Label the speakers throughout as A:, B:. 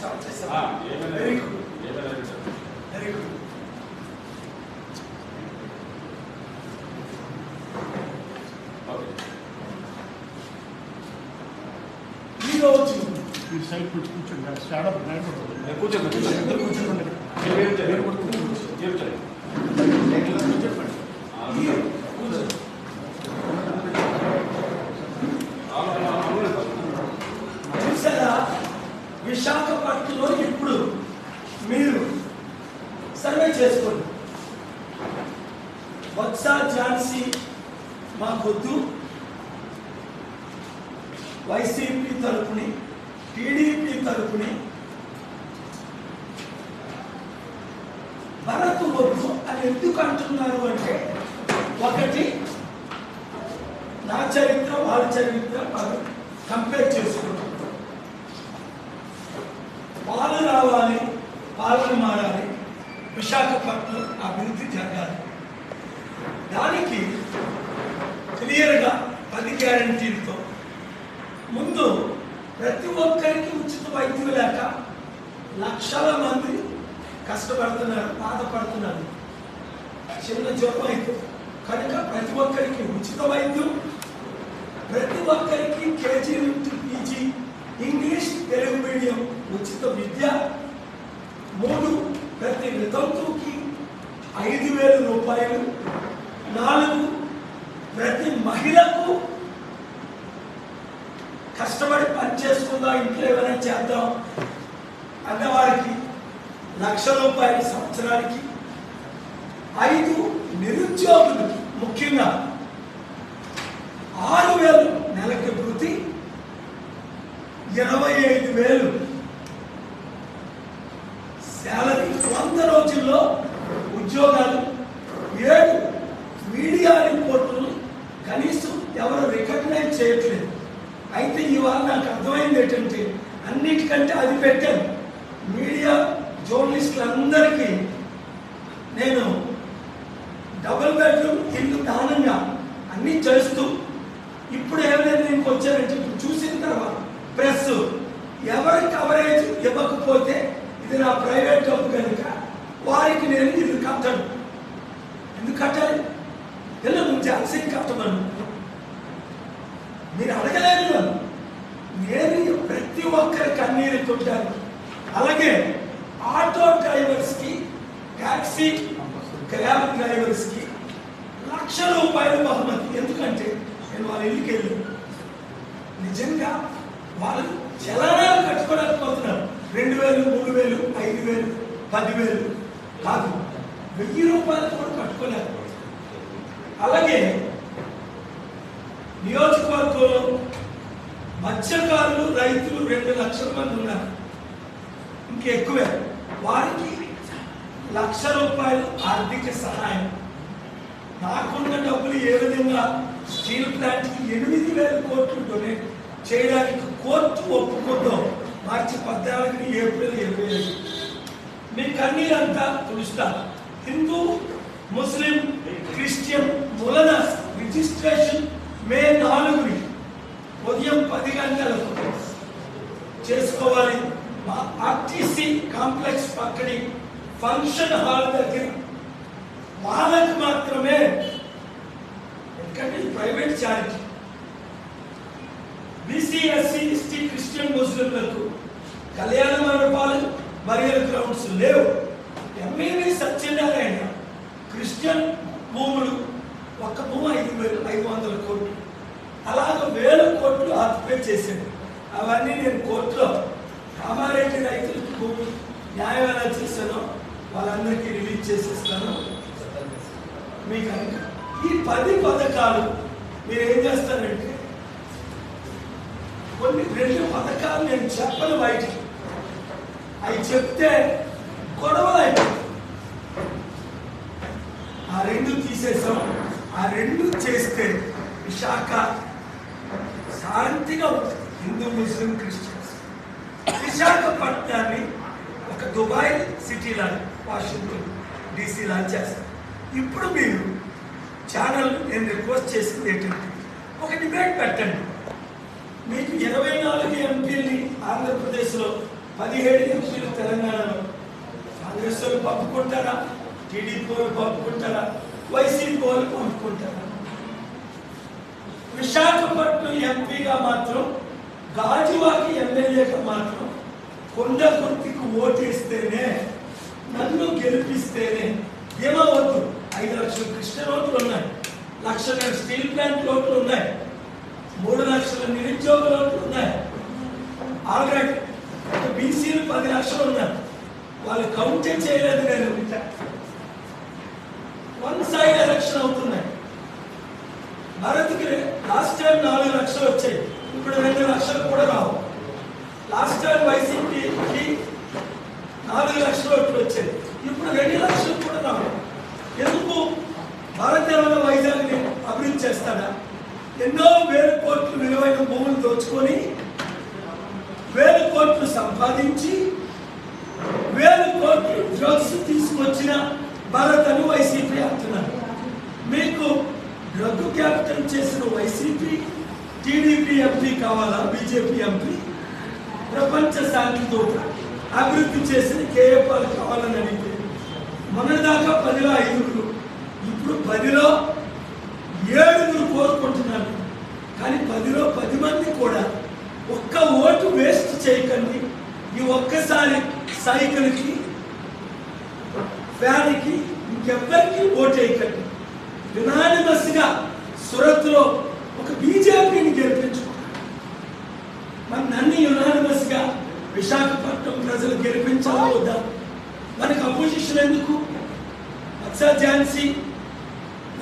A: Start చేశాం very good very good ఈరోజు
B: side కూర్చో- కూర్చోండి
C: నేను కూర్చోండి కూర్చోండి
A: కూర్చోండి
B: చెప్పండి
C: కూర్చోండి.
A: విశాఖపట్నంలో ఇప్పుడు మీరు సర్వే చేసుకోండి. బొత్స ఝాన్సీ మాకొద్దు వైసీపీ తరపుని టీడీపీ తరపుని భరత్ వద్దు అని ఎందుకు అంటున్నారు అంటే ఒకటి నా చరిత్ర వాళ్ళ చరిత్ర కంపేర్ చేసుకుంటాం రావాలి పాలన మారాలి విశాఖపట్నం అభివృద్ధి జరగాలి. దానికి క్లియర్గా పది గ్యారంటీలతో ముందు ప్రతి ఒక్కరికి ఉచిత వైద్యం లేక లక్షల మంది కష్టపడుతున్నారు బాధపడుతున్నారు. చిన్న జ్వరం అయితే కనుక ప్రతి ఒక్కరికి ఉచిత వైద్యం ప్రతి ఒక్కరికి కేజీ నుంచి పీజీ ఇంగ్లీష్ తెలుగు మీడియం ఉచిత విద్య మూడు ప్రతి వితంతుకి ఐదు వేల రూపాయలు నాలుగు ప్రతి మహిళకు కష్టపడి పని చేసుకుందాం ఇంట్లో ఏమైనా చేద్దాం అన్నవారికి లక్ష రూపాయలు సంవత్సరానికి ఐదు నిరుద్యోగులకు ముఖ్యంగా ఆరు వేలు నెలకి వృత్తి ఇరవై ఐదు వేలు వంద రోజుల్లో ఉద్యోగాలు ఏడు మీడియా రిపోర్టులు కనీసం ఎవరు రికగ్నైజ్ చేయట్లేదు. అయితే ఇవాళ నాకు అర్థమైంది ఏంటంటే అన్నిటికంటే అది పెట్టాను మీడియా జర్నలిస్టులందరికీ నేను డబుల్ బెడ్రూమ్ ఇల్లు దానంగా అన్నీ చేస్తూ ఇప్పుడు ఏమైనా నేను వచ్చానంటే ఇప్పుడు చూసిన తర్వాత ప్రెస్ ఎవరి కవరేజ్ ఇవ్వకపోతే ఇది నా ప్రైవేట్ జాబ్ కనుక వారికి నేను ఇల్లు కట్టను. ఎందుకు కట్టాలి ఇల్లు నువ్వు జాన్సీ కట్టమను మీరు అడగలేదు నన్ను. నేను ప్రతి ఒక్కరి కన్నీరు కొట్టాను. అలాగే ఆటో డ్రైవర్స్కి ట్యాక్సీ క్యాబ్ డ్రైవర్స్కి లక్ష రూపాయలు బహుమతి. ఎందుకంటే నేను వాళ్ళ ఇల్లుకి వెళ్ళాను. నిజంగా వాళ్ళు చలనాలు కట్టుకోలేకపోతున్నారు. రెండు వేలు మూడు వేలు ఐదు వేలు పదివేలు కాదు. వెయ్యి రూపాయలు కూడా కట్టుకోలేకపోతున్నారు అలాగే నియోజకవర్గంలో మత్స్యకారులు రైతులు రెండు లక్షల మంది ఉన్నారు. ఇంకెక్కువే వారికి లక్ష రూపాయలు ఆర్థిక సహాయం. నాకున్న డబ్బులు ఏ విధంగా స్టీల్ ప్లాంట్కి ఎనిమిది వేల కోట్లు డొనేట్ చేయడానికి కోర్టు ఒప్పుకుందో మార్చి పద్నాలుగు ఏప్రిల్ ఇరవై ఐదు. మీ కన్నీరంతా తుడుస్తారు హిందూ ముస్లిం క్రిస్టియన్ మూలన రిజిస్ట్రేషన్ మే నాలుగుని ఉదయం పది గంటలకు చేసుకోవాలి. మా ఆర్టీసీ కాంప్లెక్స్ పక్కని ఫంక్షన్ హాల్ దగ్గర. వాళ్ళకి మాత్రమే. ఎందుకంటే private charity BC SC ST Christian ముస్లింలకు కళ్యాణ మండపాలు బరియల్ గ్రౌండ్స్ లేవు. ఎంఏవి సత్యనారాయణ క్రిస్టియన్ భూములు ఒక్క భూమి ఐదు వేలు ఐదు వందల కోట్లు. అలాగ వేల కోట్లు ఆక్యుపై చేశాడు. అవన్నీ నేను కోర్టులో కామారెడ్డి రైతులకు భూమి న్యాయం ఎలా చేశానో. వాళ్ళందరికీ రిలీజ్ చేసేస్తాను. మీకు కనుక ఈ పది పథకాలు మీరు ఏం చేస్తారంటే కొన్ని రెండు పథకాలు నేను చెప్పను బయటికి. అవి చెప్తే గొడవలు ఆ రెండు తీసేసాం. ఆ రెండు చేస్తే విశాఖ శాంతిగా ఉంటుంది. Hindu Muslim Christians. విశాఖపట్నాన్ని ఒక దుబాయ్ సిటీ లాగా వాషింగ్టన్ డీసీ లాగా చేస్తారు. ఇప్పుడు మీరు ఛానల్ నేను రిక్వెస్ట్ చేసింది ఏంటంటే ఒక డిబేట్ పెట్టండి. మీకు ఇరవై నాలుగు పదిహేడు ఎంపీలు తెలంగాణలో. కాంగ్రెస్ వాళ్ళు పంపుకుంటారా? టీడీపీ వాళ్ళు పంపుకుంటారా? వైసీపీ వాళ్ళు పంపుకుంటారా? విశాఖపట్నం ఎంపీగా మాత్రం గాజువాకి ఎమ్మెల్యేగా మాత్రం కొండ గుర్తికి ఓటేస్తేనే నన్ను గెలిపిస్తేనే ఏమో వద్దు ఐదు లక్షల కృష్ణ రోడ్లు ఉన్నాయి. లక్షల స్టీల్ ప్లాంట్ రోడ్లు ఉన్నాయి. మూడు లక్షల నిరుద్యోగ రోడ్లు ఉన్నాయి. ఆల్రెడీ బీసీలు పది లక్షలు ఉన్నారు. వాళ్ళు కౌంట్ చేయలేదు నేను. వన్ సైడ్ ఎలక్షన్ అవుతున్నాయి. భారత్కి లాస్ట్ టైం నాలుగు లక్షలు వచ్చాయి. ఇప్పుడు రెండు లక్షలు కూడా రావు. లాస్ట్ టైం వైసీపీ నాలుగు లక్షలు ఓట్లు వచ్చాయి ఇప్పుడు రెండు లక్షలు కూడా రావు ఎందుకు భారత్ ఏమైనా వైజాగ్ని అభివృద్ధి చేస్తాడా ఎన్నో వేల కోట్లు విలువైన భూములు దోచుకొని వేల కోట్లు సంపాదించి వేల కోట్లు డ్రగ్స్ వచ్చిన భారతను అని వైసీపీ అంటున్నారు. మీకు డ్రగ్ క్యాపిటల్ చేసిన వైసీపీ టీడీపీ ఎంపీ కావాలా? BJP MP? ప్రపంచ శాంతితో అభివృద్ధి చేసిన కేఏపాలు కావాలని అడిగితే మొన్నదాకా పదిలో ఐదుగురు ఇప్పుడు పదిలో ఏడుగురు కోరుకుంటున్నారు. కానీ పదిలో పది మంది కూడా ఒక్క ఓటు వేస్ట్ చేయకండి. ఈ ఒక్కసారి సైకిల్కి వారికి ఇంకెవ్వరికి ఓటేయకండి యునానిమస్గా సురత్లో ఒక బీజేపీని గెలిపించుకున్నారు మరి నన్ను యునానిమస్గా విశాఖపట్నం ప్రజలు గెలిపించాలా వద్దా? మనకు అపోజిషన్ ఎందుకు? అచ్చా ఝాన్సీ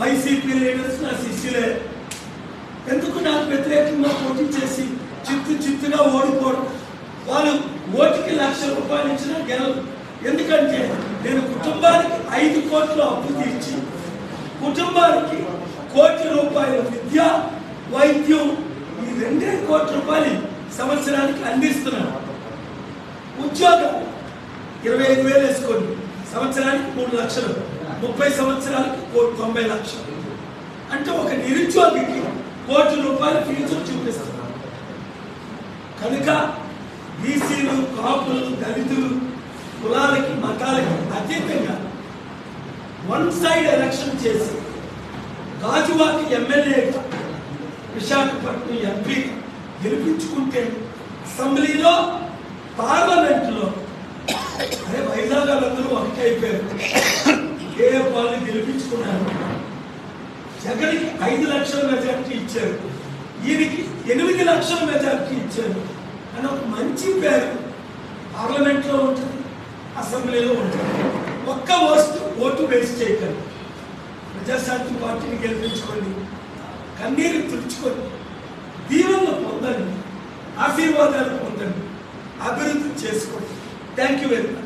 A: వైసీపీ లీడర్స్ నా శిష్యులే. ఎందుకు నాకు వ్యతిరేకంగా పోటీ చేసి చిత్తు చిత్తుగా ఓడిపోవడం? వాళ్ళు ఓటుకి లక్ష రూపాయలు ఇచ్చినా గెలవు ఎందుకంటే నేను కుటుంబానికి ఐదు కోట్లు అప్పు తీర్చి కుటుంబానికి కోటి రూపాయల విద్య వైద్యం ఈ రెండే కోట్ల రూపాయలు సంవత్సరానికి అందిస్తున్నాను. ఉద్యోగం ఇరవై ఐదు వేలు వేసుకోండి. సంవత్సరానికి మూడు లక్షలు ముప్పై సంవత్సరాలకి కోటి తొంభై లక్షలు. అంటే ఒక నిరుద్యోగికి కోటి రూపాయల ఫీజు చూపిస్తున్నాను. కనుక బీసీలు కాపులు దళితులు కులాలకి మతాలకి అతీతంగా వన్ సైడ్ ఎలక్షన్ చేసి గాజువాకి ఎమ్మెల్యేగా విశాఖపట్నం ఎంపీ గెలిపించుకుంటే అసెంబ్లీలో పార్లమెంట్లో అదే వైజాగ్ వాళ్ళందరూ ఒకటి అయిపోయారు ఏ వాళ్ళు గెలిపించుకున్నారు? జగన్కి ఐదు లక్షల మెజార్టీ ఇచ్చారు. ఈయనకి ఎనిమిది లక్షల మెజార్టీ ఇచ్చారు. అని ఒక మంచి పేరు పార్లమెంట్లో ఉంటుంది. అసెంబ్లీలో ఉంటుంది ఒక్క ఓటు ఓటు వేస్ట్ చేయకండి. ప్రజాశాంతి పార్టీని గెలిపించుకోండి. కన్నీరు తుడుచుకొని దీవెనలు పొందండి. ఆశీర్వాదాలు పొందండి. అభివృద్ధి చేసుకోండి. Thank you very much